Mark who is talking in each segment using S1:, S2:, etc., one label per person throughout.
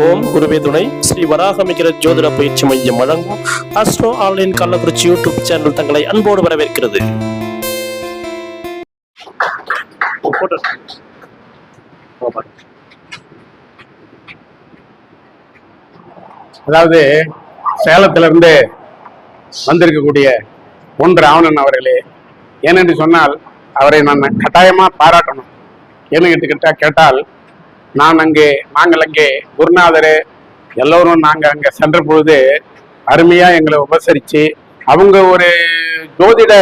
S1: ஓம் குருவே துணை. ஸ்ரீ வராகமிகிற ஜோதிட பயிற்சி மையம் வழங்கும் astro online Kallakurichi YouTube channel தங்களை அன்போடு வரவேற்கிறது.
S2: அதாவது சேலத்திலிருந்து வந்திருக்கக்கூடிய பொன் ராவணன் அவர்களே ஏனென்று சொன்னால் அவரை நான் கட்டாயமாக பாராட்டணும். ஏன்னு கேட்டுக்கிட்டா கேட்டால் நான் அங்கே நாங்கள் அங்கே குருநாதர் எல்லோரும் நாங்கள் அங்கே சென்ற பொழுது அருமையாக எங்களை உபசரித்து அவங்க ஒரு ஜோதிட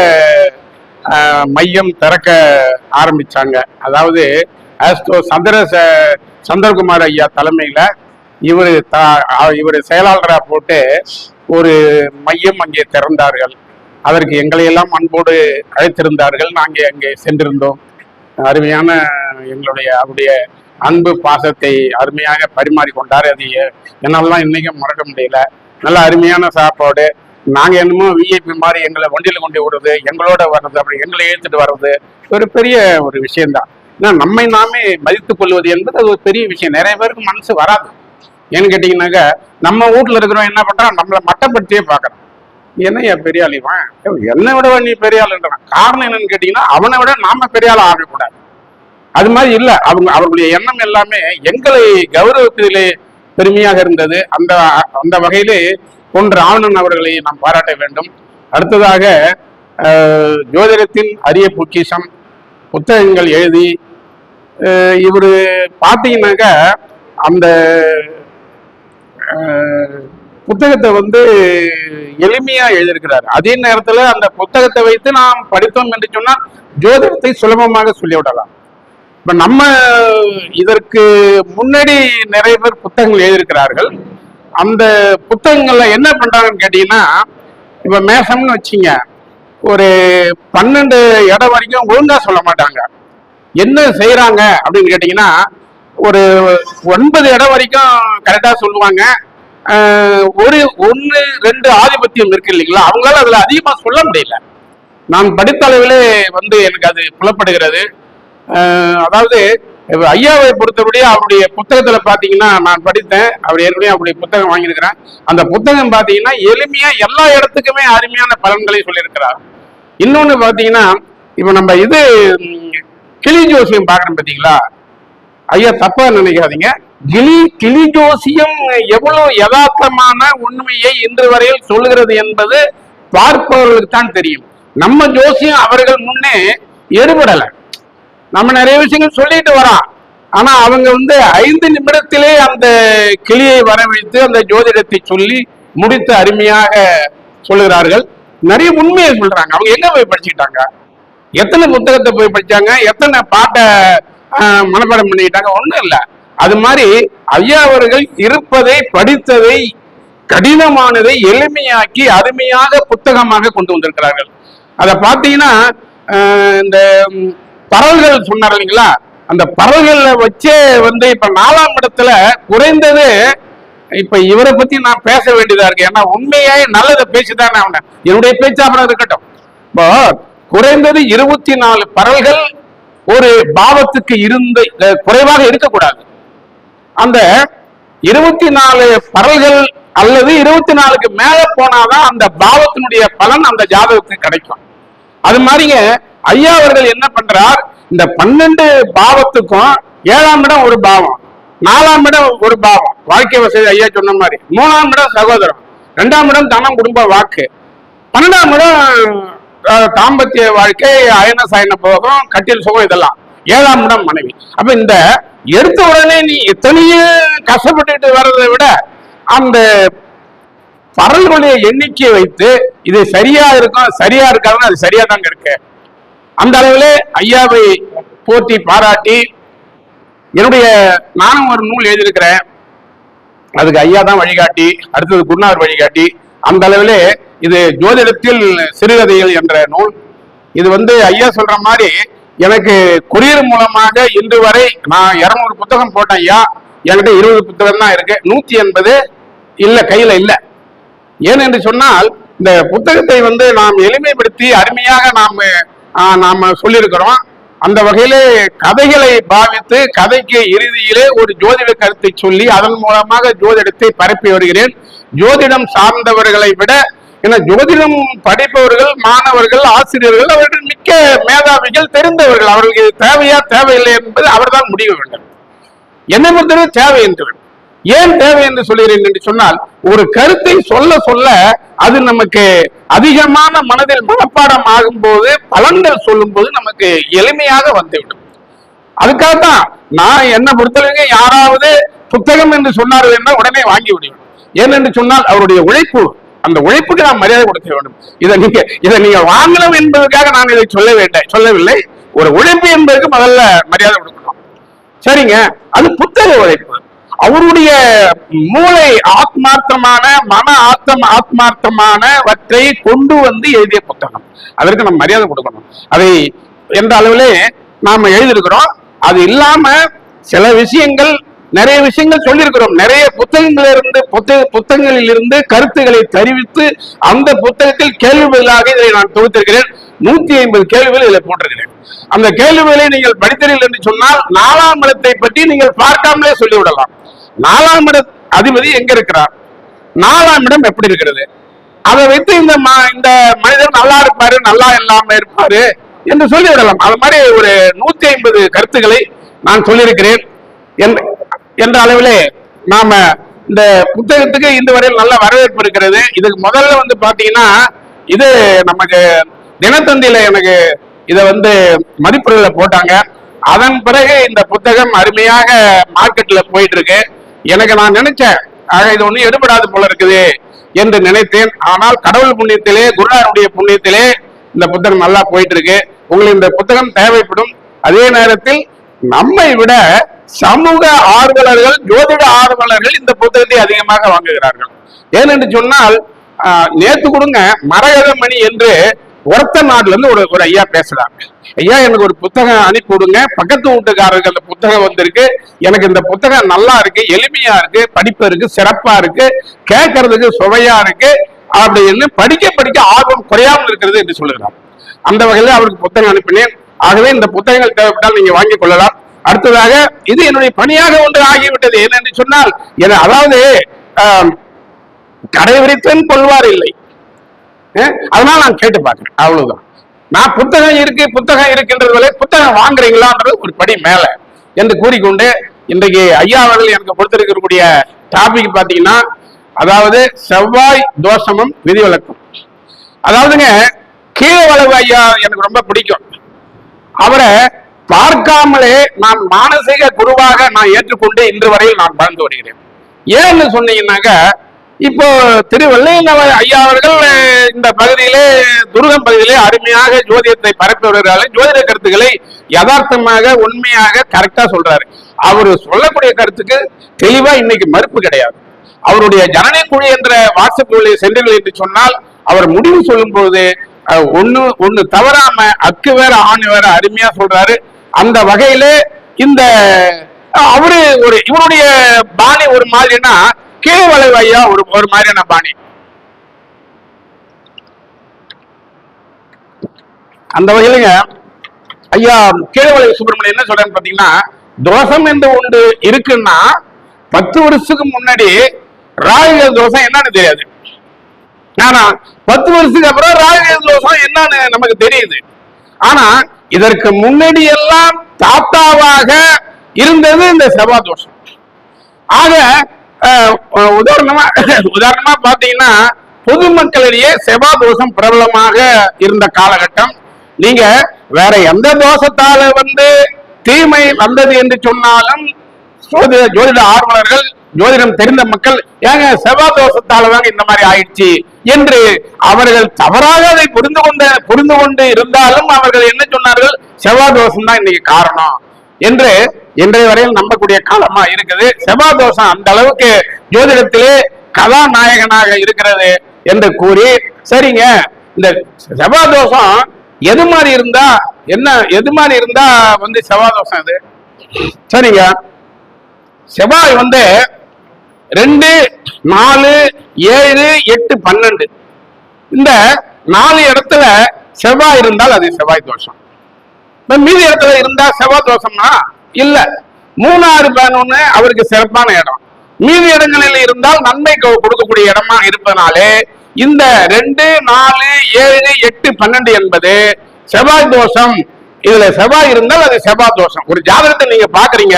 S2: மையம் திறக்க ஆரம்பித்தாங்க அதாவது ஆஸ்ட்ரோ சந்திர ச- சந்திரகுமார் ஐயா தலைமையில் இவர் இவர் செயலாளராக போட்டு ஒரு மையம் அங்கே திறந்தார்கள். அதற்கு எங்களை எல்லாம் அன்போடு அழைத்திருந்தார்கள். நாங்கள் அங்கே சென்றிருந்தோம். அருமையான எங்களுடைய அவருடைய அன்பு பாசத்தை அருமையாக பரிமாறிக்கொண்டார் அது எ- என்னாலலாம் இன்னைக்கும் மறக்க முடியல. நல்ல அருமையான சாப்பாடு. நாங்கள் என்னமோ விஐபி மாதிரி எங்களை வண்டியில் கொண்டு விடுறது எங்களோட வர்றது அப்படி எங்களை ஏத்துட்டு வர்றது ஒரு பெரிய ஒரு விஷயம்தான். ஏன்னா நம்மை நாமே மதித்துக் கொள்வது என்பது அது ஒரு பெரிய விஷயம். நிறைய பேருக்கு மனசு வராது. ஏன்னு கேட்டிங்கன்னாக்கா நம்ம வீட்டில் இருக்கிறவன் என்ன பண்ணுறோம் நம்மளை மட்டப்படுத்தியே பார்க்குறோம் என்ன பெரிய ஆள் இவன்? என்னை விட நீ பெரிய ஆளுன்றான் காரணம் என்னன்னு கேட்டிங்கன்னா அவனை விட நாம பெரிய ஆள் ஆகக்கூடாது. அது மாதிரி இல்ல. அவங்க அவர்களுடைய எண்ணம் எல்லாமே எங்களை கௌரவத்திலே பெருமையாக இருந்தது. அந்த அந்த வகையிலே பொன் ராவணன் அவர்களை நாம் பாராட்ட வேண்டும். அடுத்ததாக ஜோதிடத்தின் அரிய பொக்கிஷம் புத்தகங்கள் எழுதி இவர் பார்த்தீங்கன்னாக்க அந்த புத்தகத்தை வந்து எளிமையா எழுதியிருக்கிறார். அதே நேரத்துல அந்த புத்தகத்தை வைத்து நாம் படித்தோம் என்று சொன்னால் ஜோதிடத்தை சுலபமாக சொல்லிவிடலாம். இப்ப நம்ம இதற்கு முன்னாடி நிறைய பேர் புத்தகங்கள் எழுதியிருக்கிறார்கள். அந்த புத்தகங்கள்ல என்ன பண்றாங்கன்னு கேட்டீங்கன்னா இப்ப மேசம்னு வச்சீங்க ஒரு பன்னெண்டு இடம் வரைக்கும் ஒழுங்கா சொல்ல மாட்டாங்க. என்ன செய்யறாங்க அப்படின்னு கேட்டீங்கன்னா ஒரு ஒன்பது இடம் வரைக்கும் கரெக்டா சொல்லுவாங்க. ஒரு ஒன்று ரெண்டு ஆதிபத்தியம் இருக்கு இல்லைங்களா? அவங்களால அதில் அதிகமாக சொல்ல முடியல. நான் படித்த அளவிலே வந்து எனக்கு அது புலப்படுகிறது. அதாவது ஐயாவை பொறுத்தபடி அவருடைய புத்தகத்துல பாத்தீங்கன்னா நான் படித்தேன். அவர் ஏற்கனவே அவருடைய புத்தகம் வாங்கியிருக்கிறேன் அந்த புத்தகம் பாத்தீங்கன்னா எளிமையா எல்லா இடத்துக்குமே அருமையான பலன்களை சொல்லியிருக்கிறார். இன்னொன்னு பாத்தீங்கன்னா இப்ப நம்ம இது கிளி ஜோசியம் பாக்குறோம் பாத்தீங்களா? ஐயா தப்பா நினைக்காதீங்க. கிளி கிளி ஜோசியம் எவ்வளவு யதார்த்தமான உண்மையை இன்று வரையில் சொல்லுகிறது என்பது பார்ப்பவர்களுக்கு தான் தெரியும். நம்ம ஜோசியம் அவர்கள் முன்னே எடுபடலை. நம்ம நிறைய விஷயங்கள் சொல்லிட்டு வரோம் ஆனா அவங்க வந்து ஐந்து நிமிடத்திலே அந்த கிளியை வரவழைத்து அந்த ஜோதிடத்தை சொல்லி முடித்து அருமையாக சொல்லுகிறார்கள். நிறைய உண்மையை சொல்றாங்க. அவங்க எங்க போய் படிச்சுக்கிட்டாங்க? எத்தனை புத்தகத்தை போய் படிச்சாங்க? எத்தனை பாட்டை மனப்பாடம் பண்ணிக்கிட்டாங்க? ஒன்றும் இல்லை. அது மாதிரி ஐயா அவர்கள் இருப்பதை படித்ததை கடினமானதை எளிமையாக்கி அருமையாக புத்தகமாக கொண்டு வந்திருக்கிறார்கள். அதை பார்த்தீங்கன்னா இந்த பரல்கள் பறவைகள் சொன்னார் இல்லைங்களா? அந்த பறவைகளை வச்சே வந்து இப்ப நாலாம் இடத்துல குறைந்தது இப்ப இவரை பத்தி நான் பேச வேண்டியதா இருக்கு. ஏன்னா உண்மையாய் நல்லதை பேசிதானே அவன என்னுடைய பேச்சு அப்புறம் இருக்கட்டும். இப்போ குறைந்தது இருபத்தி நாலு பறவைகள் ஒரு பாவத்துக்கு இருந்து குறைவாக இருக்கக்கூடாது. அந்த இருபத்தி நாலு பறவைகள் அல்லது இருபத்தி நாலுக்கு மேல போனாதான் அந்த பாவத்தினுடைய பலன் அந்த ஜாதகத்துக்கு கிடைக்கும். அது மாதிரிங்க ஐயா அவர்கள் என்ன பண்றார்? இந்த பன்னெண்டு பாவத்துக்கும் ஏழாம் இடம் ஒரு பாவம் நாலாம் இடம் ஒரு பாவம். வாழ்க்கை வசதி ஐயா சொன்ன மாதிரி. மூணாம் இடம் சகோதரம் ரெண்டாம் இடம் தனம் குடும்ப வாக்கு. பன்னெண்டாம் இடம் தாம்பத்திய வாழ்க்கை அயன சாயன போகம் கட்டில் சுகம் இதெல்லாம். ஏழாம் இடம் மனைவி. அப்ப இந்த எடுத்த உடனே நீ எத்தனையோ கஷ்டப்பட்டுட்டு வர்றதை விட அந்த பரல்களுடைய எண்ணிக்கையை வைத்து இது சரியா இருக்கும் சரியா இருக்காதுன்னு அது சரியா தாங்க இருக்கு. அந்த அளவிலே ஐயாவை போற்றி பாராட்டி என்னுடைய நானும் ஒரு நூல் எழுதியிருக்கிறேன். அதுக்கு ஐயா தான் வழிகாட்டி அடுத்தது குருநாதர் வழிகாட்டி. அந்த அளவிலே இது ஜோதிடத்தில் சிறுகதைகள் என்ற நூல். இது வந்து ஐயா சொல்ற மாதிரி எனக்கு கொரியர் மூலமாக இன்று வரை நான் இரநூறு புத்தகம் போட்டேன் ஐயா என்கிட்ட இருபது புத்தகம் தான் இருக்கு. நூத்தி எண்பது இல்லை கையில இல்லை. ஏன் என்று சொன்னால் இந்த புத்தகத்தை வந்து நாம் எளிமைப்படுத்தி அருமையாக நாம் நாம சொல்லியிருக்கிறோம். அந்த வகையிலே கதைகளை பாவித்து கதைக்கு இறுதியிலே ஒரு ஜோதிட கருத்தை சொல்லி அதன் மூலமாக ஜோதிடத்தை பரப்பி வருகிறேன். ஜோதிடம் சார்ந்தவர்களை விட ஏன்னா ஜோதிடம் படிப்பவர்கள் மாணவர்கள் ஆசிரியர்கள் அவர்கள் மிக்க மேதாவிகள் தெரிந்தவர்கள். அவர்களுக்கு தேவையா தேவையில்லை என்பது அவர்தான் முடிவு வேண்டும். என்னை பொறுத்தவரை தேவை என்று ஏன் தேவை என்று சொல்கிறேன் என்று சொன்னால் ஒரு கருத்தை சொல்ல சொல்ல அது நமக்கு அதிகமான மனதில் மனப்பாடம் ஆகும் போது பலன்கள் சொல்லும் போது நமக்கு எளிமையாக வந்துவிடும். அதுக்காக தான் நான் என்ன பொறுத்தவரைக்கும் யாராவது புத்தகம் என்று சொன்னார்கள் என்றால் உடனே வாங்கி விடுவேன். ஏனென்று சொன்னால் அவருடைய உழைப்பு அந்த உழைப்புக்கு நான் மரியாதை கொடுக்க வேண்டும். இதை நீங்க இதை நீங்க வாங்கணும் என்பதற்காக நான் இதை சொல்ல வேண்டாம் சொல்லவில்லை. ஒரு உழைப்பு என்பதற்கு முதல்ல மரியாதை கொடுக்கணும். சரிங்க. அது புத்தக உழைப்பு. அவருடைய மூளை ஆத்மார்த்தமான மன ஆத்தம் ஆத்மார்த்தமானவற்றை கொண்டு வந்து எழுதிய புத்தகம். அதற்கு நம்ம மரியாதை கொடுக்கணும். அதை எந்த அளவிலே நாம் எழுதியிருக்கிறோம் அது இல்லாம சில விஷயங்கள் நிறைய விஷயங்கள் சொல்லியிருக்கிறோம். நிறைய புத்தகங்களில் இருந்து புத்தக புத்தகங்களில் இருந்து கருத்துக்களை தெரிவித்து அந்த புத்தகத்தில் கேள்வி பதிலாக இதை நான் தொகுத்திருக்கிறேன். நூத்தி ஐம்பது கேள்விகள் இதில் போட்டிருக்கிறேன். அந்த கேள்விகளை நீங்கள் படித்தீர்கள் என்று சொன்னால் நாலாம் இடத்தை பற்றி நீங்கள் பார்க்காமலே சொல்லிவிடலாம். நாலாம் இட அதிபதி எங்க இருக்கிறார்? நாலாம் இடம் எப்படி இருக்கிறது? அதை வைத்து இந்த ம- இந்த மனிதர் நல்லா இருப்பாரு நல்லா இல்லாம இருப்பாரு என்று சொல்லிவிடலாம். அது மாதிரி ஒரு நூத்தி ஐம்பது கருத்துக்களை நான் சொல்லியிருக்கிறேன். என்ற- என்ற அளவிலே நாம இந்த புத்தகத்துக்கு இந்த வரையில் நல்ல வரவேற்பு இருக்கிறது. இதுக்கு முதல்ல வந்து பாத்தீங்கன்னா இது நமக்கு தினத்தந்தியில எனக்கு இதை வந்து மதிப்புரையில போட்டாங்க. அதன் பிறகு இந்த புத்தகம் அருமையாக மார்க்கெட்ல போயிட்டு இருக்கு. எனக்கு நான் நினைச்சேன் ஆக இது ஒன்றும் எடுபடாது போல இருக்குது என்று நினைத்தேன். ஆனால் கடவுள் புண்ணியத்திலே குருநாருடைய புண்ணியத்திலே இந்த புத்தகம் நல்லா போயிட்டு இருக்கு உங்களுக்கு இந்த புத்தகம் தேவைப்படும். அதே நேரத்தில் நம்மை விட சமூக ஆர்வலர்கள் ஜோதிட ஆர்வலர்கள் இந்த புத்தகத்தை அதிகமாக வாங்குகிறார்கள். ஏனென்று சொன்னால் நேத்து கொடுங்க மரகதமணி என்று ஒருத்த நாடுல இருந்து ஒரு ஒரு ஐயா பேசுறாங்க ஐயா எனக்கு ஒரு புத்தகம் அனுப்பி விடுங்க பக்கத்து வீட்டுக்காரர்கள் அந்த புத்தகம் வந்திருக்கு. எனக்கு இந்த புத்தகம் நல்லா இருக்கு எளிமையா இருக்கு படிப்பு இருக்கு சிறப்பா இருக்கு கேட்கறதுக்கு சுவையா இருக்கு அப்படின்னு படிக்க படிக்க ஆர்வம் குறையாமல் இருக்கிறது என்று சொல்லுகிறார். அந்த வகையில் அவருக்கு புத்தகம் அனுப்பினேன். ஆகவே இந்த புத்தகங்கள் தேவைப்பட்டால் நீங்க வாங்கிக் கொள்ளலாம். அடுத்ததாக இது என்னுடைய பணியாக ஒன்று ஆகிவிட்டது. என்னென்று சொன்னால் என- அதாவது ஆம், கொள்வார் இல்லை. அதனால நான் கேட்டு பார்க்கிறேன். அவ்வளவுதான். நான் புத்தகம் இருக்கு புத்தகம் இருக்குன்றது வரை புத்தகம் வாங்குறீங்களான்றது ஒரு படி மேல. என்று கூறிக்கொண்டு இன்றைக்கு ஐயா அவர்கள் எனக்கு கொடுத்திருக்கக்கூடிய டாபிக் பாத்தீங்கன்னா அதாவது செவ்வாய் தோஷமும் விதிவிலக்கும் அதாவதுங்க கீழவளவு ஐயா எனக்கு ரொம்ப பிடிக்கும். அவரை பார்க்காமலே நான் மானசீக குருவாக நான் ஏற்றுக்கொண்டு இன்று வரையில் நான் வாழ்ந்து வருகிறேன். ஏன்னு சொன்னீங்கன்னாக்க இப்போ திரு வெள்ளையன் ஐயா அவர்கள் இந்த பகுதியிலே துருகம் பகுதியிலே அருமையாக ஜோதிடத்தை பரப்பி வருகிறார்கள். ஜோதிட கருத்துக்களை யதார்த்தமாக உண்மையாக கரெக்டா சொல்றாரு. அவர் சொல்லக்கூடிய கருத்துக்கு தெளிவா இன்னைக்கு மறுப்பு கிடையாது. அவருடைய ஜனனி குழு என்ற வாட்ஸ்அப் குழுவில் சென்றீர்கள் என்று சொன்னால் அவர் முடிவு சொல்லும் போது ஒண்ணு ஒண்ணு தவறாம அக்கு வேற ஆண் வேற அருமையா சொல்றாரு. அந்த வகையில இந்த அவரு ஒரு இவருடைய பாணி ஒரு மாதிரின்னா கீழ்வளைவு ஐயா ஒரு ஒரு மாதிரியான பாணி. அந்த வகையிலங்க ஐயா கீழவளை சுப்பிரமணியம் என்ன சொல்றேன்னு பாத்தீங்கன்னா தோஷம் என்று உண்டு இருக்குன்னா பத்து வருஷத்துக்கு முன்னாடி ராகுக தோஷம் என்னன்னு தெரியாது. ஆனா பத்து வருஷத்துக்கு அப்புறம் ராகுக தோஷம் என்னன்னு நமக்கு தெரியுது. ஆனா இதற்கு முன்னாடி எல்லாம் தாத்தாவாக இருந்தது இந்த செவ்வாய் தோஷம். ஆக உதாரணமா உதாரணமா பாத்தீங்கன்னா பொதுமக்களிடையே செவ்வாய் தோஷம் பிரபலமாக இருந்த காலகட்டம். நீங்க வேற எந்த தோஷத்தால வந்து தீமை வந்தது என்று சொன்னாலும் ஜோதிட ஜோதிட ஆர்வலர்கள் ஜோதிடம் தெரிந்த மக்கள் ஏங்க செவ்வாய் தோஷத்தால தாங்க இந்த மாதிரி ஆயிடுச்சு என்று அவர்கள் தவறாக அதை புரிந்து கொண்ட புரிந்து கொண்டு இருந்தாலும் அவர்கள் என்ன சொன்னார்கள்? செவ்வாய் தோஷம் தான் இன்னைக்கு காரணம் என்று இன்றைய வரையில் நம்பக்கூடிய காலமா இருக்குது. செவ்வாய் தோஷம் அந்த அளவுக்கு ஜோதிடத்திலே கதாநாயகனாக இருக்கிறது என்று கூறி சரிங்க இந்த செவ்வாய் தோஷம் எது மாதிரி இருந்தா என்ன எது மாதிரி இருந்தா வந்து செவ்வாய் தோஷம் அது? சரிங்க செவ்வாய் வந்து ரெண்டு நாலு ஏழு எட்டு பன்னெண்டு. இந்த நாலு இடத்துல செவ்வாய் இருந்தால் அது செவ்வாய் தோஷம். மீதி இடத்துல இருந்தா செவ்வாய் தோஷம்னா இல்ல. மூணாறு பதினொன்னு அவருக்கு சிறப்பான இடம். மீதி இடங்களில் இருந்தால் நன்மை கொடுக்கக்கூடிய இடமா இருப்பதனாலே இந்த ரெண்டு நாலு ஏழு எட்டு பன்னெண்டு என்பது செவ்வாய் தோஷம். இதுல செவ்வாய் இருந்தால் அது செவ்வாய் தோஷம். ஒரு ஜாதகத்தை நீங்க பாக்குறீங்க.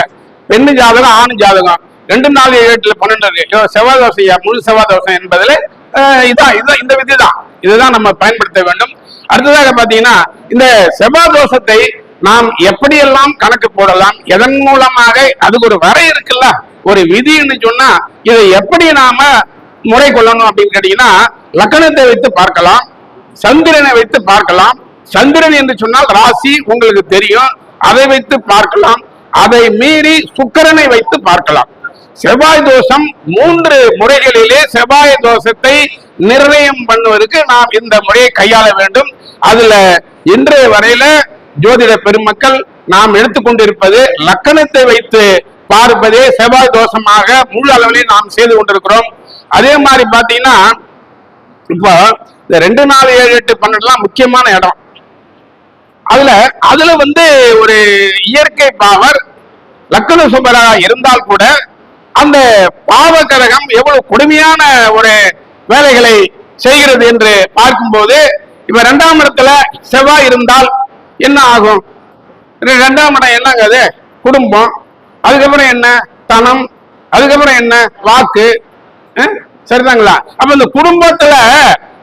S2: பெண்ணு ஜாதகம் ஆணு ஜாதகம். ரெண்டு நாலு ஏழு எட்டுல பன்னெண்டு இருக்கு. செவ்வாய் தோசையா முழு செவ்வாய் தோஷம் என்பதில் இதான் இதுதான் இந்த விதி தான் இதுதான் நம்ம பயன்படுத்த வேண்டும். அடுத்ததாக பாத்தீங்கன்னா இந்த செவ்வாய் தோஷத்தை நாம் எப்படியெல்லாம் கணக்கு போடலாம் எதன் மூலமாக அதுக்கு ஒரு வரை இருக்குல்ல ஒரு விதின்னு சொன்னா இதை எப்படி நாம முறை கொள்ளணும் அப்படின்னு கேட்டீங்கன்னா லக்கணத்தை வைத்து பார்க்கலாம் சந்திரனை வைத்து பார்க்கலாம். சந்திரன் என்று சொன்னால் ராசி உங்களுக்கு தெரியும். அதை வைத்து பார்க்கலாம். அதை மீறி சுக்கரனை வைத்து பார்க்கலாம். செவ்வாய் தோஷம் மூன்று முறைகளிலே செவ்வாய் தோஷத்தை நிர்ணயம் பண்ணுவதற்கு நாம் இந்த முறையை கையாள வேண்டும். அதுல இன்றைய வரையில ஜோதிட பெருமக்கள் நாம் எடுத்துக்கொண்டிருப்பது லக்கணத்தை வைத்து பார்ப்பதே செவ்வாய் தோஷமாக முழு அளவிலே நாம் செய்து கொண்டிருக்கிறோம். அதே மாதிரி பாத்தீங்கன்னா இப்போ இந்த ரெண்டு நாலு ஏழு எட்டு பன்னெண்டுலாம் முக்கியமான இடம். அதுல அதுல வந்து ஒரு இயற்கை பாவர் லக்கண சுபராக இருந்தால் கூட அந்த பாவ கிரகம் எவ்வளவு கொடுமையான ஒரு வேலைகளை செய்கிறது என்று பார்க்கும்போது இப்ப ரெண்டாம் இடத்துல செவ்வாய் இருந்தால் என்ன ஆகும்? ரெண்டாம் இடம் என்னங்க அது? குடும்பம். அதுக்கப்புறம் என்ன? தனம். அதுக்கப்புறம் என்ன? வாக்கு. சரிதாங்களா? அப்ப இந்த குடும்பத்துல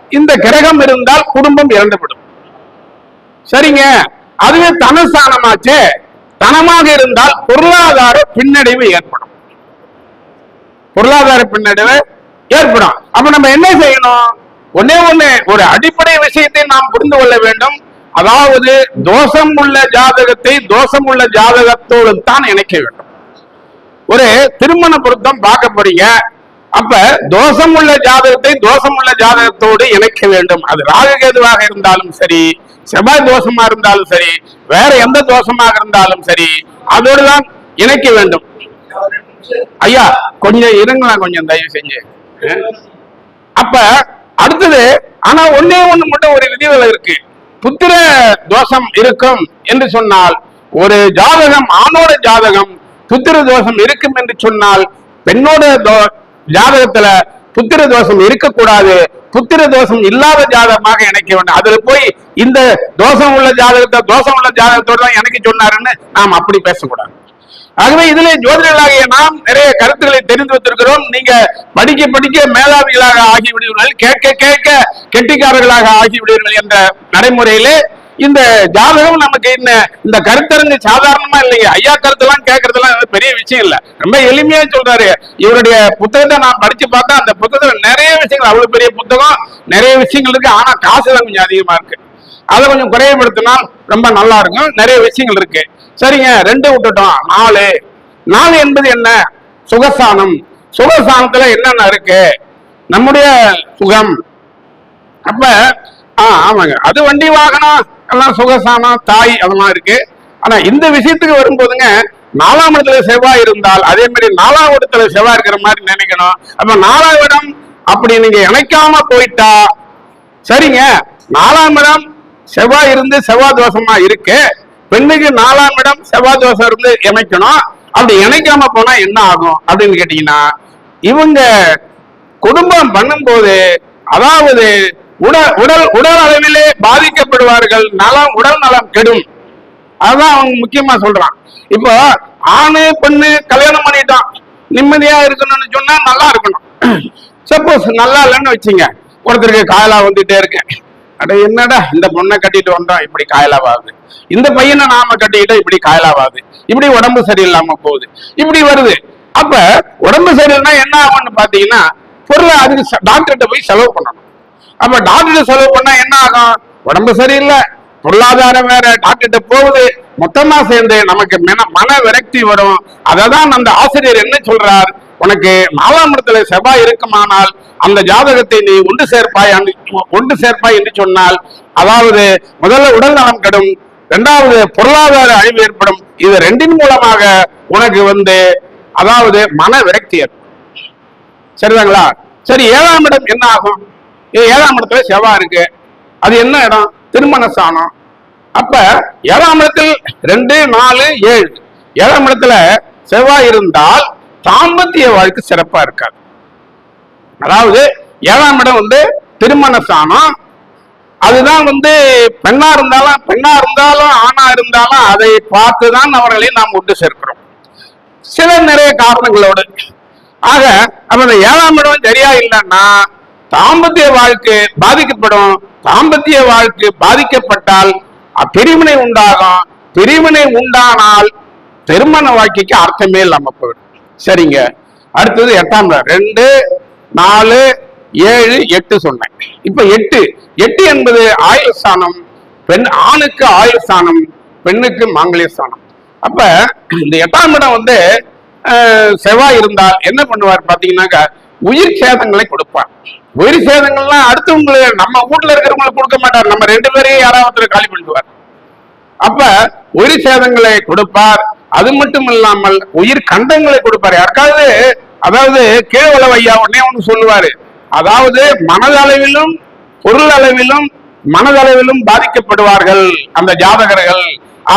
S2: இந்த கிரகம் இருந்தால் குடும்பம் இறந்துவிடும். சரிங்க? அதுவே தனஸ்தானமாச்சு. தனமாக இருந்தால் பொருளாதார பின்னடைவு ஏற்படும். பொருளாதார பின்னடைவு ஏற்படும். அப்ப நம்ம என்ன செய்யணும்? ஒன்னே ஒண்ணு ஒரு அடிப்படை விஷயத்தை நாம் புரிந்து கொள்ள வேண்டும். அதாவது தோஷம் உள்ள ஜாதகத்தை தோஷம் உள்ள ஜாதகத்தோடு தான் இணைக்க வேண்டும். ஒரு திருமண பொருத்தம் பார்க்க போறீங்க. அப்ப தோஷம் உள்ள ஜாதகத்தை தோஷம் உள்ள ஜாதகத்தோடு இணைக்க வேண்டும். அது ராககேதுவாக இருந்தாலும் சரி செவ்வாய் தோஷமா இருந்தாலும் சரி வேற எந்த தோஷமாக இருந்தாலும் சரி அதோடு தான் இணைக்க வேண்டும். ஐயா கொஞ்சம் இருங்களா கொஞ்சம் தயவு செஞ்சு. அப்ப அடுத்தது ஆனா ஒன்னே ஒண்ணு மட்டும் ஒரு விதிவிலக்கு இருக்கு. புத்திர தோஷம் இருக்கும் என்று சொன்னால் ஒரு ஜாதகம் ஆணோட ஜாதகம் புத்திர தோஷம் இருக்கும் என்று சொன்னால் பெண்ணோட ஜாதகத்துல புத்திர தோஷம் இருக்கக்கூடாது. புத்திர தோஷம் இல்லாத ஜாதகமாக இணைக்க வேண்டும். அதுல போய் இந்த தோஷம் உள்ள ஜாதகத்தை தோஷம் உள்ள ஜாதகத்தோட தான் எனக்கு சொன்னாருன்னு நாம் அப்படி பேசக்கூடாது. ஆகவே இதிலே ஜோதிடர்களாகிய நாம் நிறைய கருத்துக்களை தெரிந்து வைத்திருக்கிறோம். நீங்க படிக்க படிக்க மேலாவிகளாக ஆகிவிடுவீர்கள். கேட்க கேட்க கெட்டிக்காரர்களாக ஆகிவிடுவீர்கள் என்ற நடைமுறையிலே இந்த ஜாதகம் நமக்கு என்ன இந்த கருத்தரங்கு சாதாரணமா இல்லைங்க ஐயா கருத்தெல்லாம் கேட்கறதெல்லாம் வந்து பெரிய விஷயம் இல்ல. ரொம்ப எளிமையா சொல்றாரு. இவருடைய புத்தகத்தை நான் படிச்சு பார்த்தா அந்த புத்தகத்துல நிறைய விஷயங்கள் அவ்வளவு பெரிய புத்தகம் நிறைய விஷயங்கள் இருக்கு. ஆனா காசு தான் கொஞ்சம் அதிகமா இருக்கு. அதை கொஞ்சம் குறைவுபடுத்தினால் ரொம்ப நல்லா இருக்கும். நிறைய விஷயங்கள் இருக்கு. சரிங்க ரெண்டு விட்டுட்டோம். நாலு. நாலு என்பது என்ன? சுகசானம் சுகசானத்துல என்னென்ன இருக்கு? நம்முடைய சுகம். அப்ப ஆ ஆமாங்க. அது வண்டி வாகனம் எல்லாம் சுகசானம் தாய் அதெல்லாம் இருக்கு. ஆனா இந்த விஷயத்துக்கு வரும்போதுங்க நாலாம் இடத்துல செவ்வாய் இருந்தால் அதே மாதிரி நாலாம் இடத்துல செவ்வாய் இருக்கிற மாதிரி நினைக்கணும். அப்ப நாலாம் இடம் அப்படி நீங்க இணைக்காம போயிட்டா சரிங்க. நாலாம் இடம் செவ்வாய் இருந்து செவ்வாய் தோஷமா இருக்கு. பெண்ணுக்கு நாலாம் இடம் செவ்வாய் தோசம் இருந்து இணைக்கணும். அப்படி இணைக்காம போனா என்ன ஆகும் அப்படின்னு கேட்டீங்கன்னா இவங்க குடும்பம் பண்ணும்போது அதாவது உடல் உடல் உடல் அளவிலே பாதிக்கப்படுவார்கள். நலம் உடல் நலம் கெடும். அதுதான் அவங்க முக்கியமா சொல்றான். இப்போ ஆணு பெண்ணு கல்யாணம் பண்ணிட்டான் நிம்மதியா இருக்கணும்னு சொன்னா நல்லா இருக்கணும். சப்போஸ் நல்லா இல்லைன்னு வச்சுங்க. ஒருத்தருக்கு காயலா வந்துட்டே இருக்கேன். அட என்னடா இந்த பொண்ணை கட்டிட்டு வந்தோம் இப்படி காயலாவாது? இந்த பையனை நாம கட்டிக்கிட்டா இப்படி காயலாவாது? இப்படி உடம்பு சரியில்லாம போகுது. இப்படி வருது. அப்ப உடம்பு சரியில்லைன்னா என்ன ஆகும்னு பாத்தீங்கன்னா பொருளை அதுக்கு ச- டாக்டர்கிட்ட போய் செலவு பண்ணணும். அப்ப டாக்டர் செலவு பண்ணா என்ன ஆகும்? உடம்பு சரியில்லை. பொருளாதாரம் வேற டாக்டர்கிட்ட போகுது. மொத்தமா சேர்ந்து நமக்கு மன மன விரக்தி வரும். அததான் அந்த ஆசிரியர் என்ன சொல்றார்? உனக்கு நாலாம் இடத்துல செவ்வாய் இருக்குமானால் அந்த ஜாதகத்தை நீ ஒன்று சேர்ப்பாய் அன்று- ஒன்று சேர்ப்பாய் என்று சொன்னால் அதாவது முதல்ல உடல் நலம் கெடும் இரண்டாவது பொருளாதார அழிவு ஏற்படும். இது ரெண்டின் மூலமாக உனக்கு வந்து அதாவது மன விரக்தி ஏற்படும். சரிதாங்களா? சரி ஏழாம் இடம் என்ன ஆகும்? ஏழாம் இடத்துல செவ்வாய் இருக்கு. அது என்ன இடம்? திருமண அப்ப ஏழாம் இடத்தில் ரெண்டு நாலு ஏழு. ஏழாம் இடத்துல செவ்வாய் இருந்தால் தாம்பத்திய வாழ்க்கை சிறப்பா இருக்காது. அதாவது ஏழாம் இடம் வந்து திருமண ஸ்தானம். அதுதான் வந்து பெண்ணா இருந்தாலும் பெண்ணா இருந்தாலும் ஆணா இருந்தாலும் அதை பார்த்துதான் அவர்களை நாம் ஒன்று சேர்க்கிறோம். சில நிறைய காரணங்களோடு. ஆக அப்ப இந்த ஏழாம் இடம் சரியா இல்லைன்னா தாம்பத்திய வாழ்க்கை பாதிக்கப்படும். தாம்பத்திய வாழ்க்கை பாதிக்கப்பட்டால் பிரிவினை உண்டாகும். பிரிவினை உண்டானால் திருமண வாழ்க்கைக்கு அர்த்தமே இல்லாம போயிடும். சரிங்க. அடுத்தது எட்டாம் இடம். ரெண்டு நாலு ஏழு எட்டு சொன்னேன். இப்ப எட்டு. எட்டு என்பது ஆயுள் ஸ்தானம் பெண் ஆணுக்கு ஆயுள் ஸ்தானம் பெண்ணுக்கு மாங்கலிய ஸ்தானம். அப்ப இந்த எட்டாம் இடம் வந்து செவ்வாய் இருந்தால் என்ன பண்ணுவார் பாத்தீங்கன்னாக்கா உயிர் சேதங்களை கொடுப்பார். உயிர் சேதங்கள்லாம் அடுத்தவங்களுக்கு நம்ம வீட்டுல இருக்கிறவங்களுக்கு கொடுக்க மாட்டார். நம்ம ரெண்டு பேரையும் யாராவது காலி பண்ணுவார் அப்ப உயிர் சேதங்களை கொடுப்பார். அது மட்டும் இல்லாமல் உயிர் கண்டங்களை கொடுப்பார். யாருக்காவது அதாவது கேவலவ ஐயா உடனே ஒன்று சொல்லுவாரு. அதாவது மனதளவிலும் பொருள் அளவிலும் மனதளவிலும் பாதிக்கப்படுவார்கள் அந்த ஜாதகர்கள்.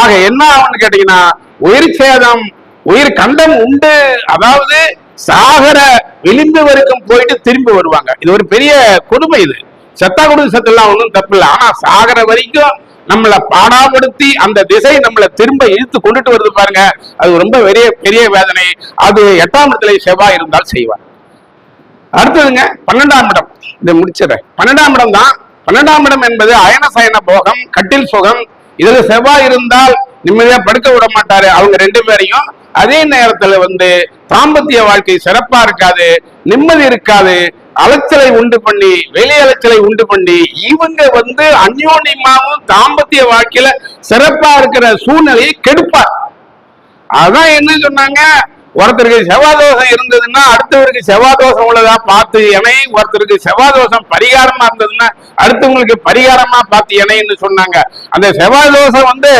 S2: ஆக என்ன ஆகும்னு கேட்டீங்கன்னா உயிர் சேதம் உயிர் கண்டம் உண்டு. அதாவது சாகர விளிம்பு வரைக்கும் போயிட்டு திரும்பி வருவாங்க. இது ஒரு பெரிய கொடுமை இது. செத்தா கொடுத்து செத்தெல்லாம் ஒன்றும் தப்பு இல்லை. ஆனா சாகர வரைக்கும் நம்மளை பாடாப்படுத்தி அந்த திசை நம்மளை திரும்ப இழுத்து கொண்டுட்டு வருது பாருங்க. அது ரொம்ப பெரிய பெரிய வேதனை. அது எட்டாம் இடத்துல செவ்வாய் இருந்தால் செய்வார். அடுத்ததுங்க பன்னெண்டாம் இடம். இதை முடிச்சிடுறேன். பன்னெண்டாம் இடம் தான். பன்னெண்டாம் இடம் என்பது அயன சயன போகம் கட்டில் சுகம். இதுல செவ்வாய் இருந்தால் நிம்மதியா படுக்க விட மாட்டாரு. அவங்க ரெண்டு பேரையும். அதே நேரத்துல வந்து தாம்பத்திய வாழ்க்கை சிறப்பா இருக்காது நிம்மதி இருக்காது. அலைச்சலை உண்டு பண்ணி வெளி அலைச்சலை உண்டு பண்ணி இவங்க வந்து அந்யோன்யமாவும் தாம்பத்திய வாழ்க்கையில சிறப்பா இருக்கிற சூழ்நிலையை கெடுப்பார். அதான் என்ன சொன்னாங்க? ஒருத்தருக்கு செவ்வாதோஷம் இருந்ததுன்னா அடுத்தவருக்கு செவ்வாதோஷம் உள்ளதா பார்த்து இணை ஒருத்தருக்கு செவ்வாதோஷம் பரிகாரமா இருந்ததுன்னா அடுத்தவங்களுக்கு பரிகாரமா பார்த்து இணைன்னு சொன்னாங்க. அந்த செவ்வாதோஷம் வந்து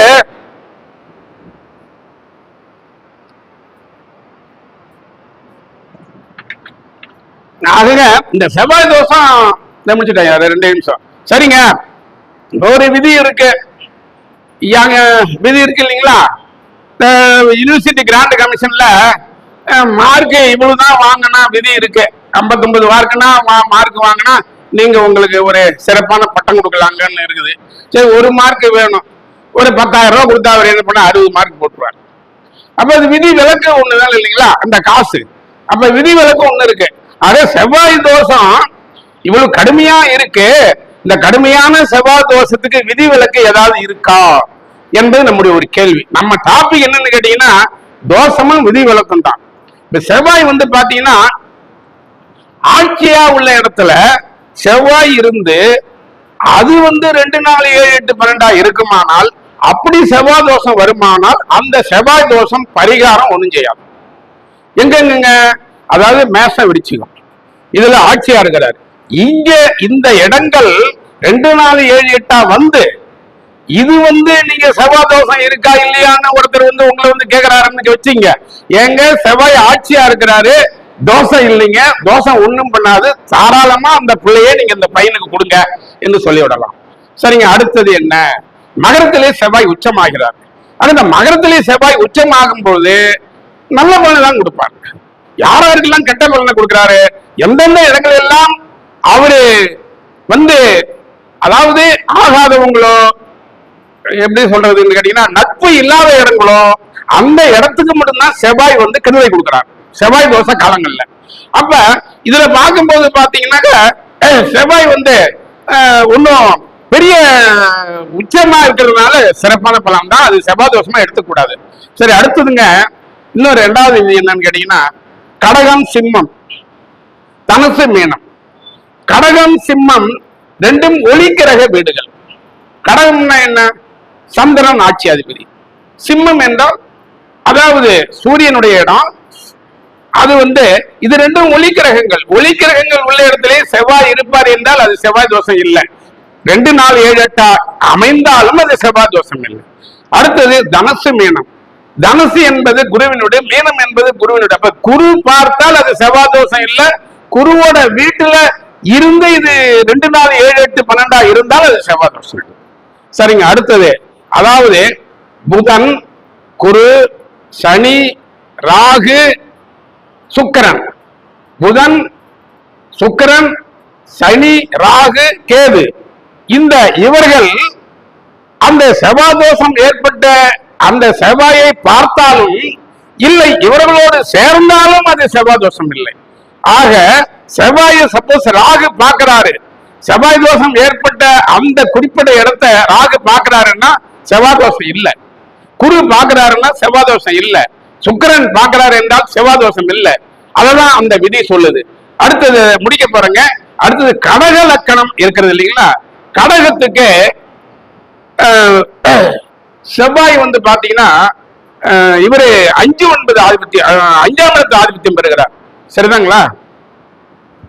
S2: ஆகுங்க இந்த செவ்வாய் தோஷம் இதை அது ரெண்டு நிமிஷம். சரிங்க. ஒரு விதி இருக்கு. யாங்க விதி இருக்கு இல்லைங்களா? யூனிவர்சிட்டி கிராண்ட் கமிஷன்ல மார்க் இவ்வளவுதான் வாங்கினா விதி இருக்கு. 59 மார்க்குனா மார்க் வாங்கினா நீங்க உங்களுக்கு ஒரு சிறப்பான பட்டம் கொடுக்கலாங்கன்னு இருக்குது. சரி ஒரு மார்க் வேணும். ஒரு பத்தாயிரம் ரூபா கொடுத்தா அவர் என்ன பண்ண அறுபது மார்க் போட்டுருவார். அப்ப அது விதி விலக்கு ஒண்ணுதான் இல்லைங்களா? அந்த காசு. அப்ப விதி விலக்கு ஒண்ணு இருக்கு. அதே செவ்வாய் தோஷம் இவ்வளவு கடுமையா இருக்கு. இந்த கடுமையான செவ்வாய் தோஷத்துக்கு விதி விலக்கு ஏதாவது இருக்கா என்பது நம்முடைய ஒரு கேள்வி. நம்ம டாபிக் என்னன்னு கேட்டீங்கன்னா தோஷமும் விதி விலக்கும் தான். இப்ப செவ்வாய் வந்து பாத்தீங்கன்னா ஆட்சியா உள்ள இடத்துல செவ்வாய் இருந்து அது வந்து ரெண்டு நாலு ஏழு எட்டு பன்னெண்டா இருக்குமானால் அப்படி செவ்வாய் தோஷம் வருமானால் அந்த செவ்வாய் தோஷம் பரிகாரம் ஒண்ணும் செய்யாது. எங்கெங்க அதாவது மேசம் விடிச்சுக்கும் இதுல ஆட்சியா இருக்கிறார். இங்க இந்த இடங்கள் ரெண்டு நாலு ஏழு எட்டா வந்து இது வந்து நீங்க செவ்வாய் தோஷம் இருக்கா இல்லையான்னு ஒருத்தர் வந்து உங்களை வந்து கேக்குறாருன்னு வச்சுங்க. ஏங்க செவ்வாய் ஆட்சியா இருக்கிறாரு. தோசை இல்லைங்க. தோசை ஒண்ணும் பண்ணாது. தாராளமா அந்த பிள்ளையே நீங்க இந்த பையனுக்கு கொடுங்க என்று சொல்லி விடலாம். சரிங்க அடுத்தது என்ன? மகரத்திலே செவ்வாய் உச்சமாகிறார். அந்த இந்த மகரத்திலே செவ்வாய் உச்சமாகும் போது நல்ல பலன் தான் கொடுப்பாங்க. யார் கெட்ட பலனை கொடுக்கிறாரு? எந்தெந்த இடங்கள் எல்லாம் அவரு வந்து அதாவது ஆகாதவங்களோ எப்படி சொல்றதுன்னு கேட்டீங்கன்னா நட்பு இல்லாத இடங்களோ அந்த இடத்துக்கு மட்டும்தான் செவ்வாய் வந்து கெடுதலை கொடுக்குறாரு. செவ்வாய் தோசை காலங்கள்ல. அப்ப இதுல பார்க்கும்போது பாத்தீங்கன்னாக்க செவ்வாய் வந்து ஒன்றும் பெரிய உச்சமா இருக்கிறதுனால சிறப்பான பலம் தான். அது செவ்வாய் தோஷமா எடுத்துக்கூடாது சரி அடுத்ததுங்க இன்னும் ரெண்டாவது இது என்னன்னு கேட்டீங்கன்னா கடகம் சிம்மம். தனுசு மீனம். கடகம் சிம்மம் ரெண்டும் ஒளிக்கிரக வீடுகள். கடகம்னா என்ன? சந்திரன் ஆட்சி அதிபதி. சிம்மம் என்றால் அதாவது சூரியனுடைய இடம். அது வந்து இது ரெண்டும் ஒளிக்கிரகங்கள் ஒளிக்கிரகங்கள் உள்ள இடத்திலே செவ்வாய் இருப்பார் என்றால் அது செவ்வாய் தோஷம் இல்லை. ரெண்டு நாள் ஏழு எட்டா அமைந்தாலும் அது செவ்வாய் தோஷம் இல்லை. அடுத்தது தனசு மீனம். தனுசு என்பது குருவினுடைய மீனம் என்பது குருவினுடைய. அப்ப குரு பார்த்தால் அது செவ்வாதோஷம் இல்ல. குருவோட வீட்டுல இருந்து இது ரெண்டு நாள் ஏழு எட்டு பன்னெண்டா இருந்தால் அது செவ்வாதோஷம் சரிங்க அடுத்தது. அதாவது புதன் குரு சனி ராகு சுக்கரன். புதன் சுக்கரன் சனி ராகு கேது. இந்த இவர்கள் அந்த செவ்வாதோஷம் ஏற்பட்ட அந்த செவ்வாயை பார்த்தாலும் இல்லை இவர்களோடு சேர்ந்தாலும் அது செவ்வாய் தோஷம் இல்லை ஆக செவ்வாயை சப்போஸ் ராகு பார்க்கிறாரு. செவ்வாய் தோஷம் ஏற்பட்ட அந்த குறிப்பிட்ட இடத்த ராகு பார்க்கிறாருன்னா செவ்வாய் தோஷம் இல்லை. குரு பார்க்கிறாருன்னா செவ்வாய் தோஷம் இல்லை. சுக்கிரன் பார்க்கிறாரு என்றால் செவ்வாய் தோஷம் இல்லை. அததான் அந்த விதி சொல்லுது. அடுத்தது முடிக்க போறேங்க. அடுத்தது கடக லக்கணம் இருக்கிறது இல்லைங்களா? கடகத்துக்கு செவ்வாய் வந்து பாத்தீங்கன்னா இவரு அஞ்சு ஒன்பது ஆதிபத்தியம் அஞ்சாம் இடத்து ஆதிபத்தியம் பெறுகிறார். சரிதாங்களா?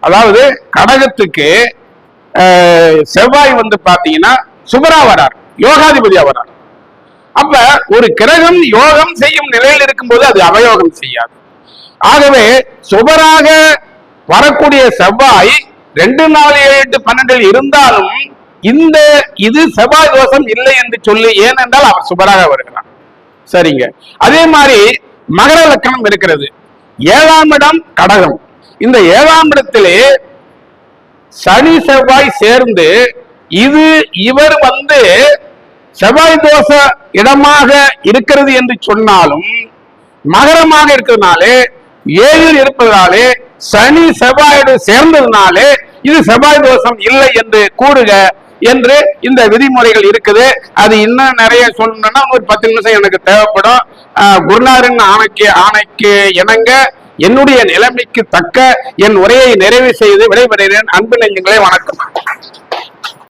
S2: அதாவது கடகத்துக்கு செவ்வாய் வந்து பாத்தீங்கன்னா சுபரா வரார் யோகாதிபதியா வரார். அப்ப ஒரு கிரகம் யோகம் செய்யும் நிலையில் இருக்கும்போது அது அவயோகம் செய்யாது. ஆகவே சுபராக வரக்கூடிய செவ்வாய் ரெண்டு நாலு ஏழு எட்டு பன்னெண்டில் இருந்தாலும் இந்த இது செவ்வாய் தோஷம் இல்லை என்று சொல்லி ஏனென்றால் அவர் சுபராக வருகிறார். சரிங்க. அதே மாதிரி மகர லக்கணம் இருக்கிறது. ஏழாம் இடம் கடகம். இந்த ஏழாம் இடத்திலே சனி செவ்வாய் சேர்ந்து இது இவர் வந்து செவ்வாய் தோஷ இடமாக இருக்கிறது என்று சொன்னாலும் மகரமாக இருக்கிறதுனாலே ஏழில் இருப்பதனாலே சனி செவ்வாயோடு சேர்ந்ததுனாலே இது செவ்வாய் தோஷம் இல்லை என்று கூறுக என்று இந்த விதிமுறைகள் இருக்குது. அது இன்னும் நிறைய சொல்லணும்னா ஒரு பத்து நிமிஷம் எனக்கு தேவைப்படும். ஆஹ் ஆணைக்கு ஆணைக்கு இணங்க என்னுடைய நிலைமைக்கு தக்க என் உரையை நிறைவு செய்து விடைபெறுகிறேன். அன்பு நெஞ்சங்களே வணக்கம்.